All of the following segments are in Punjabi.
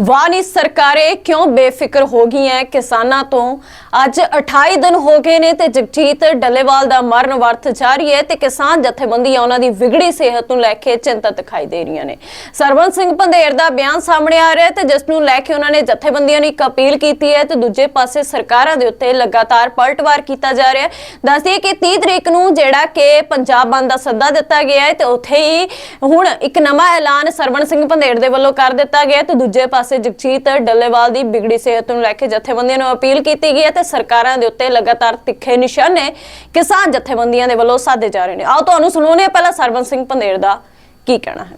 ਵਾਨੀ ਸਰਕਾਰੇ ਕਿਉਂ ਬੇਫਿਕਰ ਹੋ ਗਈਆਂ ਕਿਸਾਨਾਂ ਤੋਂ ਅੱਜ 28 ਦਿਨ ਹੋ ਗਏ ਨੇ ਤੇ ਜਗਜੀਤ ਡੱਲੇਵਾਲ ਦਾ ਮਰਨ ਵਰਤ ਜਾਰੀ ਹੈ ਤੇ ਕਿਸਾਨ ਜਥੇਬੰਦੀਆਂ ਉਹਨਾਂ ਦੀ ਵਿਗੜੀ ਸਿਹਤ ਨੂੰ ਲੈ ਕੇ ਚਿੰਤਤ ਦਿਖਾਈ ਦੇ ਰਹੀਆਂ ਨੇ। ਸਰਵਨ ਸਿੰਘ ਪੰਧੇਰ ਦਾ ਬਿਆਨ ਸਾਹਮਣੇ ਆ ਰਿਹਾ ਹੈ ਤੇ ਜਿਸ ਨੂੰ ਲੈ ਕੇ ਉਹਨਾਂ ਨੇ ਜਥੇਬੰਦੀਆਂ ਨੂੰ ਇੱਕ ਅਪੀਲ ਕੀਤੀ ਹੈ ਤੇ ਦੂਜੇ ਪਾਸੇ ਸਰਕਾਰਾਂ ਦੇ ਉੱਤੇ ਲਗਾਤਾਰ ਪਲਟਵਾਰ ਕੀਤਾ ਜਾ ਰਿਹਾ ਹੈ ਦੱਸਦੀਏ ਕਿ 30 ਤਰੀਕ ਨੂੰ ਜਿਹੜਾ ਕਿ ਪੰਜਾਬ ਬੰਦ ਦਾ ਸੱਦਾ ਦਿੱਤਾ ਗਿਆ ਹੈ ਤੇ ਉੱਥੇ ਹੀ ਹੁਣ ਇੱਕ ਨਵਾਂ ਐਲਾਨ ਸਰਵਣ ਸਿੰਘ ਪੰਧੇਰ ਦੇ ਵੱਲੋਂ ਕਰ ਦਿੱਤਾ ਗਿਆ ਤੇ ਦੂਜੇ ਪਾਸੇ ਜਗਜੀਤ ਡੱਲੇਵਾਲ ਦੀ ਬਿਗੜੀ ਸਿਹਤ ਨੂੰ ਲੈ ਕੇ ਜਥੇਬੰਦੀਆਂ ਨੂੰ ਅਪੀਲ ਕੀਤੀ ਗਈ ਹੈ ਤੇ ਸਰਕਾਰਾਂ ਦੇ ਉੱਤੇ ਲਗਾਤਾਰ ਤਿੱਖੇ ਨਿਸ਼ਾਨੇ ਕਿਸਾਨ ਜਥੇਬੰਦੀਆਂ ਦੇ ਵੱਲੋਂ ਸਾਧੇ ਜਾ ਰਹੇ ਨੇ। ਆਓ ਤੁਹਾਨੂੰ ਸੁਣਾਉਂਦੇ ਪਹਿਲਾਂ ਸਰਵਣ ਸਿੰਘ ਪੰਧੇਰ ਦਾ ਕੀ ਕਹਿਣਾ ਹੈ।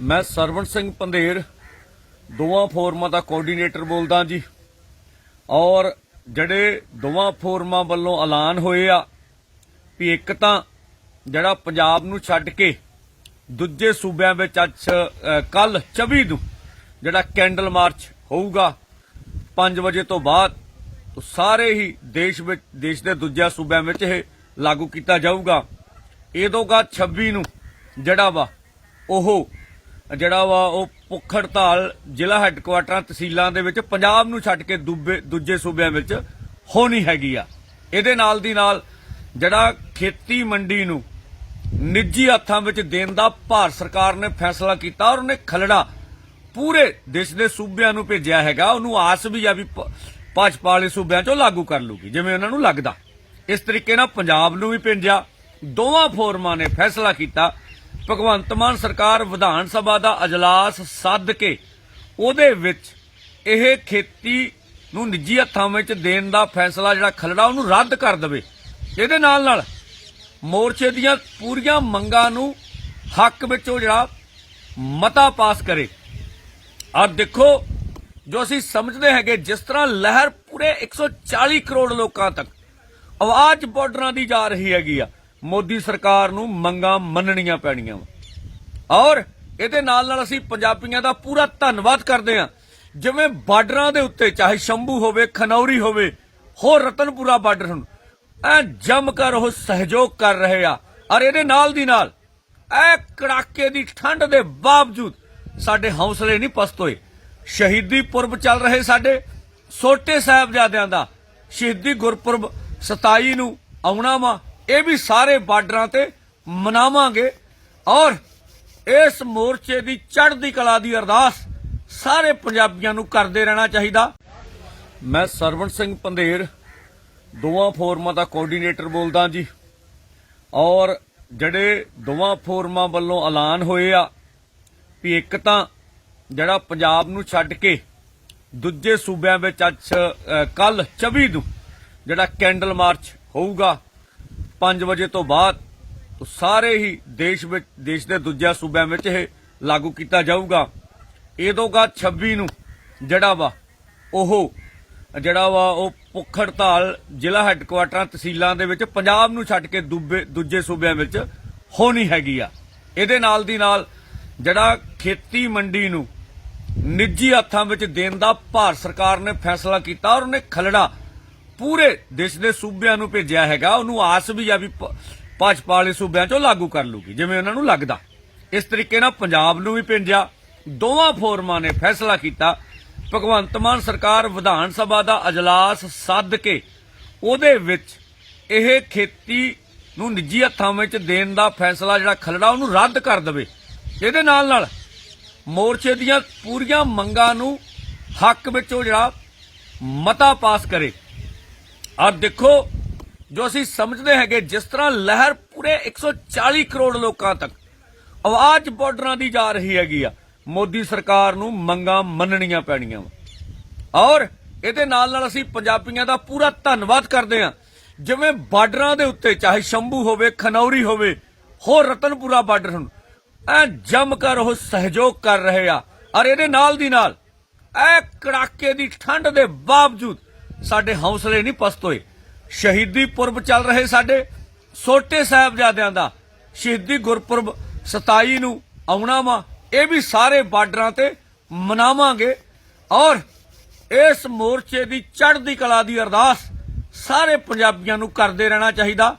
ਮੈਂ ਸਰਵਣ ਸਿੰਘ ਪੰਧੇਰ ਦੋਵਾਂ ਫੋਰਮਾਂ ਦਾ ਕੋਆਰਡੀਨੇਟਰ ਬੋਲਦਾ ਜੀ। ਔਰ ਜਿਹੜੇ ਦੋਵਾਂ ਫੋਰਮਾਂ ਵੱਲੋਂ ਐਲਾਨ ਹੋਏ ਆ ਵੀ ਇੱਕ ਤਾਂ ਜਿਹੜਾ ਪੰਜਾਬ ਨੂੰ ਛੱਡ ਕੇ ਦੂਜੇ ਸੂਬਿਆਂ ਵਿੱਚ ਅੱਜ ਕੱਲ 24 ਨੂੰ ਜਿਹੜਾ ਕੈਂਡਲ ਮਾਰਚ ਹੋਊਗਾ 5 ਵਜੇ ਤੋਂ ਬਾਅਦ ਸਾਰੇ ਹੀ ਦੇਸ਼ ਵਿੱਚ, ਦੇਸ਼ ਦੇ ਦੂਜੇ ਸੂਬਿਆਂ ਵਿੱਚ ਇਹ ਲਾਗੂ ਕੀਤਾ ਜਾਊਗਾ। ਇਹਦੋਗਾ 26 ਨੂੰ ਜਿਹੜਾ ਵਾ, ਉਹ ਜਿਹੜਾ ਵਾ, ਉਹ ਭੁੱਖ ਹੜਤਾਲ ਜ਼ਿਲ੍ਹਾ ਹੈੱਡਕੁਆਟਰਾਂ, ਤਹਿਸੀਲਾਂ ਦੇ ਵਿੱਚ ਪੰਜਾਬ ਨੂੰ ਛੱਡ ਕੇ ਦੂਬੇ, ਦੂਜੇ ਸੂਬਿਆਂ ਵਿੱਚ ਹੋਣੀ ਹੈਗੀ ਆ। ਇਹਦੇ ਨਾਲ ਦੀ ਨਾਲ ਜਿਹੜਾ ਖੇਤੀ ਮੰਡੀ ਨੂੰ ਨਿੱਜੀ ਹੱਥਾਂ ਵਿੱਚ ਦੇਣ ਦਾ ਭਾਰਤ ਸਰਕਾਰ ਨੇ ਫੈਸਲਾ ਕੀਤਾ ਔਰ ਉਹਨੇ ਖਲੜਾ ਪੂਰੇ ਦੇਸ਼ ਦੇ ਸੂਬਿਆਂ ਨੂੰ ਭੇਜਿਆ ਹੈਗਾ, ਉਹਨੂੰ ਆਸ ਵੀ ਆ ਵੀ ਭਾਜਪਾ ਵਾਲੇ ਸੂਬਿਆਂ ਚੋਂ ਲਾਗੂ ਕਰ ਲੂਗੀ, ਜਿਵੇਂ ਉਹਨਾਂ ਨੂੰ ਲੱਗਦਾ। ਇਸ ਤਰੀਕੇ ਨਾਲ ਪੰਜਾਬ ਨੂੰ ਵੀ ਭੇਜਿਆ, ਦੋਵਾਂ ਫੋਰਮਾਂ ਨੇ ਫੈਸਲਾ ਕੀਤਾ। ਭਗਵੰਤ ਮਾਨ ਸਰਕਾਰ ਵਿਧਾਨ ਸਭਾ ਦਾ ਅਜਲਾਸ ਸੱਦ ਕੇ, ਉਹਦੇ ਵਿੱਚ ਇਹ ਖੇਤੀ ਨੂੰ ਨਿੱਜੀ ਹੱਥਾਂ ਵਿੱਚ ਦੇਣ ਦਾ ਫੈਸਲਾ ਜਿਹੜਾ ਖਲੜਾ, ਉਹਨੂੰ ਰੱਦ ਕਰ ਦੇਵੇ। ਇਹਦੇ ਨਾਲ ਨਾਲ ਮੋਰਚੇ ਦੀਆਂ ਪੂਰੀਆਂ ਮੰਗਾਂ ਨੂੰ ਹੱਕ ਵਿੱਚ ਉਹ ਜਿਹੜਾ ਮਤਾ ਪਾਸ ਕਰੇ। ਆ ਦੇਖੋ, ਜੋ ਅਸੀਂ ਸਮਝਦੇ ਹੈਗੇ, ਜਿਸ ਤਰ੍ਹਾਂ ਲਹਿਰ ਪੂਰੇ 140 ਕਰੋੜ ਲੋਕਾਂ ਤੱਕ ਆਵਾਜ਼ ਬਾਰਡਰਾਂ ਦੀ ਜਾ ਰਹੀ ਹੈਗੀ ਆ, ਮੋਦੀ ਸਰਕਾਰ ਨੂੰ ਮੰਗਾਂ ਮੰਨਣੀਆਂ ਪੈਣੀਆਂ ਵਾ। ਔਰ ਇਹਦੇ ਨਾਲ ਨਾਲ ਅਸੀਂ ਪੰਜਾਬੀਆਂ ਦਾ ਪੂਰਾ ਧੰਨਵਾਦ ਕਰਦੇ ਹਾਂ। ਜਿਵੇਂ ਬਾਰਡਰਾਂ ਦੇ ਉੱਤੇ, ਚਾਹੇ ਸ਼ੰਭੂ ਹੋਵੇ, ਖਨੌਰੀ ਹੋਵੇ, ਹੋਰ ਰਤਨਪੁਰਾ ਬਾਰਡਰ ਹੁਣ, ਐ ਜੰਮ ਕਰ ਉਹ ਸਹਿਯੋਗ ਕਰ ਰਹੇ ਆ। ਔਰ ਇਹਦੇ ਨਾਲ ਦੀ ਨਾਲ, ਐ ਕੜਾਕੇ ਦੀ ਠੰਡ ਦੇ ਬਾਵਜੂਦ ਸਾਡੇ ਹੌਸਲੇ ਨਹੀਂ ਪਸਤ ਹੋਏ। ਸ਼ਹੀਦੀ ਪੁਰਬ ਚੱਲ ਰਹੇ ਸਾਡੇ ਛੋਟੇ ਸਾਹਿਬਜ਼ਾਦਿਆਂ ਦਾ। ਸ਼ਹੀਦੀ ਗੁਰਪੁਰਬ 27 ਨੂੰ ਆਉਣਾ ਵਾ, ਇਹ ਵੀ ਸਾਰੇ ਬਾਰਡਰਾਂ ਤੇ ਮਨਾਵਾਂਗੇ। ਔਰ ਇਸ ਮੋਰਚੇ ਦੀ ਚੜ੍ਹਦੀ ਕਲਾ ਦੀ ਅਰਦਾਸ ਸਾਰੇ ਪੰਜਾਬੀਆਂ ਨੂੰ ਕਰਦੇ ਰਹਿਣਾ ਚਾਹੀਦਾ। ਮੈਂ ਸਰਵਣ ਸਿੰਘ ਪੰਧੇਰ, ਦੋਵਾਂ ਫੋਰਮਾਂ ਦਾ ਕੋਆਰਡੀਨੇਟਰ ਬੋਲਦਾ ਜੀ। ਔਰ ਜਿਹੜੇ ਦੋਵਾਂ ਫੋਰਮਾਂ ਵੱਲੋਂ ਐਲਾਨ ਹੋਏ ਆ ਵੀ ਇੱਕ ਤਾਂ ਜਿਹੜਾ ਪੰਜਾਬ ਨੂੰ ਛੱਡ ਕੇ ਦੂਜੇ ਸੂਬਿਆਂ ਵਿੱਚ ਅੱਜ ਕੱਲ 24 ਨੂੰ ਜਿਹੜਾ ਕੈਂਡਲ ਮਾਰਚ ਹੋਊਗਾ 5 ਵਜੇ ਤੋਂ ਬਾਅਦ ਸਾਰੇ ਹੀ ਦੇਸ਼ ਵਿੱਚ, ਦੇਸ਼ ਦੇ ਦੂਜੇ ਸੂਬਿਆਂ ਵਿੱਚ ਇਹ ਲਾਗੂ ਕੀਤਾ ਜਾਊਗਾ। ਇਹਦੋਗਾ 26 ਨੂੰ ਜਿਹੜਾ ਵਾ, ਉਹ, ਜਿਹੜਾ ਵਾ ਉਹ ਭੁੱਖ ਹੜਤਾਲ ਜ਼ਿਲ੍ਹਾ ਹੈੱਡਕੁਆਟਰਾਂ, ਤਹਿਸੀਲਾਂ ਦੇ ਵਿੱਚ ਪੰਜਾਬ ਨੂੰ ਛੱਡ ਕੇ ਦੂਬੇ, ਦੂਜੇ ਸੂਬਿਆਂ ਵਿੱਚ ਹੋਣੀ ਹੈਗੀ ਆ। ਇਹਦੇ ਨਾਲ ਦੀ ਨਾਲ ਜਿਹੜਾ ਖੇਤੀ ਮੰਡੀ ਨੂੰ ਨਿੱਜੀ ਹੱਥਾਂ ਵਿੱਚ ਦੇਣ ਦਾ ਭਾਰਤ ਸਰਕਾਰ ਨੇ ਫੈਸਲਾ ਕੀਤਾ ਔਰ ਉਹਨੇ ਖਲੜਾ ਪੂਰੇ ਦੇਸ਼ ਦੇ ਸੂਬਿਆਂ ਨੂੰ ਭੇਜਿਆ ਹੈਗਾ। ਉਹਨੂੰ ਆਸ ਵੀ ਆ ਵੀ ਭਾਜਪਾ ਵਾਲੇ ਸੂਬਿਆਂ ਚੋਂ ਲਾਗੂ ਕਰ ਲੂਗੀ ਜਿਵੇਂ ਉਹਨਾਂ ਨੂੰ ਲੱਗਦਾ। ਇਸ ਤਰੀਕੇ ਨਾਲ ਪੰਜਾਬ ਨੂੰ ਵੀ ਭੇਜਿਆ। ਦੋਵਾਂ ਫੋਰਮਾਂ ਨੇ ਫੈਸਲਾ ਕੀਤਾ। ਭਗਵੰਤ ਮਾਨ ਸਰਕਾਰ ਵਿਧਾਨ ਸਭਾ ਦਾ ਅਜਲਾਸ ਸੱਦ ਕੇ ਉਹਦੇ ਵਿੱਚ ਇਹ ਖੇਤੀ ਨੂੰ ਨਿੱਜੀ ਹੱਥਾਂ ਵਿੱਚ ਦੇਣ ਦਾ ਫੈਸਲਾ ਜਿਹੜਾ ਖਲੜਾ ਉਹਨੂੰ ਰੱਦ ਕਰ ਦੇਵੇ। ਇਹਦੇ ਨਾਲ ਨਾਲ ਮੋਰਚੇ ਦੀਆਂ ਪੂਰੀਆਂ ਮੰਗਾਂ ਨੂੰ ਹੱਕ ਵਿੱਚ ਉਹ ਜਿਹੜਾ ਮਤਾ ਪਾਸ ਕਰੇ। ਆ ਦੇਖੋ, ਜੋ ਅਸੀਂ ਸਮਝਦੇ ਹੈਗੇ, ਜਿਸ ਤਰ੍ਹਾਂ ਲਹਿਰ ਪੂਰੇ 140 ਕਰੋੜ ਲੋਕਾਂ ਤੱਕ ਆਵਾਜ਼ ਬਾਰਡਰਾਂ ਦੀ ਜਾ ਰਹੀ ਹੈਗੀ ਆ, ਮੋਦੀ ਸਰਕਾਰ ਨੂੰ ਮੰਗਾਂ ਮੰਨਣੀਆਂ ਪੈਣੀਆਂ ਵਾ। ਔਰ ਇਹਦੇ ਨਾਲ ਨਾਲ ਅਸੀਂ ਪੰਜਾਬੀਆਂ ਦਾ ਪੂਰਾ ਧੰਨਵਾਦ ਕਰਦੇ ਹਾਂ। ਜਿਵੇਂ ਬਾਰਡਰਾਂ ਦੇ ਉੱਤੇ, ਚਾਹੇ ਸ਼ੰਭੂ ਹੋਵੇ, ਖਨੌਰੀ ਹੋਵੇ, ਹੋਰ ਰਤਨਪੁਰਾ ਬਾਰਡਰ ਹੁਣ ਐ ਜੰਮ ਕਰ ਉਹ ਸਹਿਯੋਗ ਕਰ ਰਹੇ ਆ। ਔਰ ਇਹਦੇ ਨਾਲ ਦੀ ਨਾਲ ਐ ਕੜਾਕੇ ਦੀ ਠੰਡ ਦੇ ਬਾਵਜੂਦ ਸਾਡੇ ਹੌਸਲੇ ਨਹੀਂ ਪਸਤ ਹੋਏ ਸ਼ਹੀਦੀ ਪੁਰਬ ਚੱਲ ਰਹੇ ਸਾਡੇ ਛੋਟੇ ਸਾਹਿਬਜ਼ਾਦਿਆਂ ਦਾ। ਸ਼ਹੀਦੀ ਗੁਰਪੁਰਬ 27 ਨੂੰ ਆਉਣਾ ਵਾ, ਇਹ ਵੀ ਸਾਰੇ ਬਾਰਡਰਾਂ ਤੇ ਮਨਾਵਾਂਗੇ। ਔਰ ਇਸ ਮੋਰਚੇ ਦੀ ਚੜ੍ਹਦੀ ਕਲਾ ਦੀ ਅਰਦਾਸ ਸਾਰੇ ਪੰਜਾਬੀਆਂ ਨੂੰ ਕਰਦੇ ਰਹਿਣਾ ਚਾਹੀਦਾ।